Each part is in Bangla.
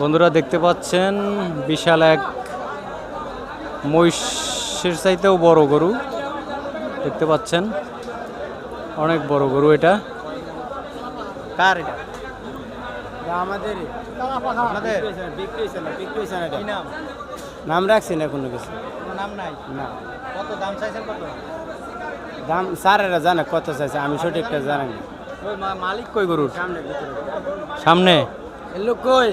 বন্ধুরা দেখতে পাচ্ছেন বিশাল এক মহিষের চাইতেও বড় গরু। দেখতে পাচ্ছেন অনেক বড় গরু এটা। কার এটা? আমাদের? নাম? নাম রাখছি না কোনো কিছু। নাম নাই? না। কত দাম চাইছেন কত? দাম স্যারেরা জানে কত চাইছে আমি সঠিকটা জানি না। মালিক কই গরুর? সামনে সামনে? লোক কই?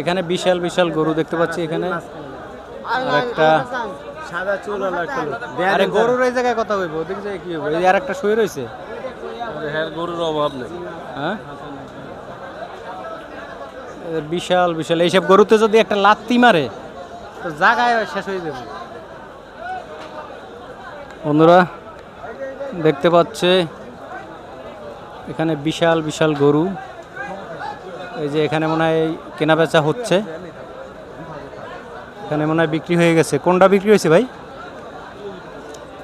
এখানে বিশাল বিশাল গরু দেখতে পাচ্ছি এখানে। একটা সাদা চুল হলো একটা লোক আরে গরুর এই জায়গায় কথা কইবো ওদিক জায়গায় কি হইব। আর একটা শুয়ে রইছে। হ্যাঁ গরুর অভাব নেই। হ্যাঁ? বিশাল বিশাল। এইসব গরুতে যদি একটা লাত্তি মারে তো জায়গায় শেষ হয়ে যাবে। বন্ধুরা দেখতে পাচ্ছে এখানে বিশাল বিশাল গরু। এই যে এখানে মনে হয় কেনা বেচা হচ্ছে। এখানে মনে হয় বিক্রি হয়ে গেছে। কোনটা বিক্রি হয়েছে ভাই?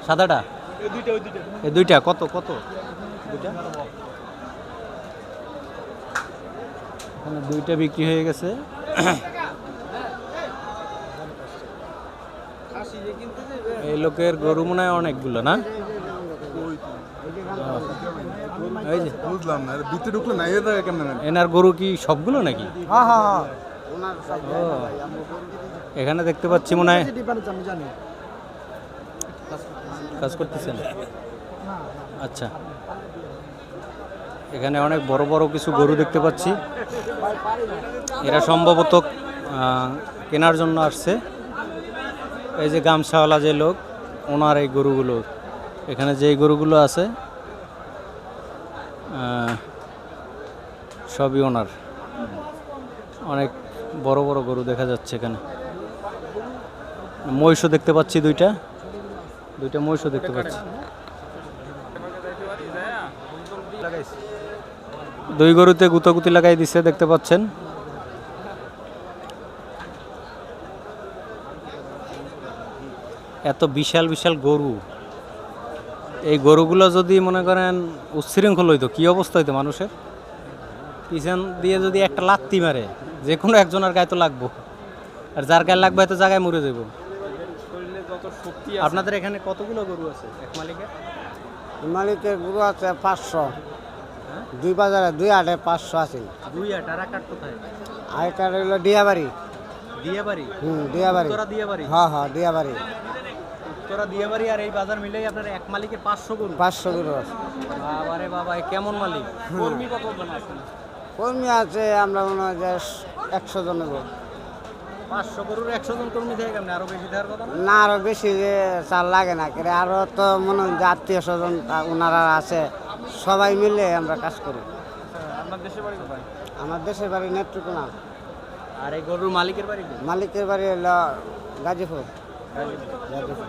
সাদাটা? এই দুইটা, কত কত? দুইটা? দুইটা বিক্রি হয়ে গেছে। এই লোকের গরু মনে হয় অনেকগুলো, না? এই যে। বুঝলাম না ভিতরে ঢুকলো না এর জায়গায় কেমন এনার গরু কি সবগুলো নাকি? হ্যাঁ হ্যাঁ হ্যাঁ। এখানে দেখতে পাচ্ছি মনে হয় কাজ করতেছেন? আচ্ছা। এখানে অনেক বড় বড় কিছু গরু দেখতে পাচ্ছি। এরা সম্ভবত আহ, কেনার জন্য আসছে। এই যে গামছাওয়ালা যে লোক ওনার এই গরুগুলো। এখানে যে গরুগুলো আছে সবই ওনার। অনেক বড় বড় গরু দেখা যাচ্ছে এখানে। মহিষও দেখতে পাচ্ছি দুইটা। দুইটা মহিষও দেখতে পাচ্ছি। দুই গরুতে গুতাগুতি লাগাই দিছে, দেখতে পাচ্ছেন। এত বিশাল বিশাল গরু। এই গরুগুলো যদি মনে করেন উচ্ছৃঙ্খল হইতো কী অবস্থা হইতো মানুষের? পিছন দিয়ে যদি একটা লাত্তি মারে যে কোনো একজনের গায়ে তো লাগবো। আর যার গায়ে লাগবে হয়তো জায়গায় মরে যাব আপনাদের এখানে কতগুলো গরু আছে এক মালিকের? মালিকের গরু আছে পাঁচশো। দুই বাজারে দুই আটে পাঁচশো আছে। দুই আট আর আট কোথায়? আরেকটা হলো ডিয়াবাড়ি দিয়াবাড়ি? হুম দিয়াবাড়ি। হ্যাঁ হ্যাঁ ডিয়াবাড়ি উত্তরা দিয়াবাড়ি আর এই বাজার মিলেই আপনার এক মালিকের পাঁচশো গরু। পাঁচশো গরু আছে। বাবারে বাবা কেমন মালিক? কর্মী কত কর্মী আছে আমরা মনে হয় যে একশো জনের গরু। পাঁচশো গরুর একশো জন কর্মী থেকে কেমন? আরও বেশি দেওয়ার কথা না? আরও বেশি যে চাল লাগে না কিন্তু আরও তো মনে হয় যে আত্মীয় স্বজন ওনারা আছে। সবাই মিলে আমরা কাজ করি। আপনার দেশের বাড়ি কোথায়? আমার দেশের বাড়ি নেত্রকোনা। আর এই গরুর মালিকের বাড়ি? মালিকের বাড়ি হলো গাজীপুর। গাজীপুর।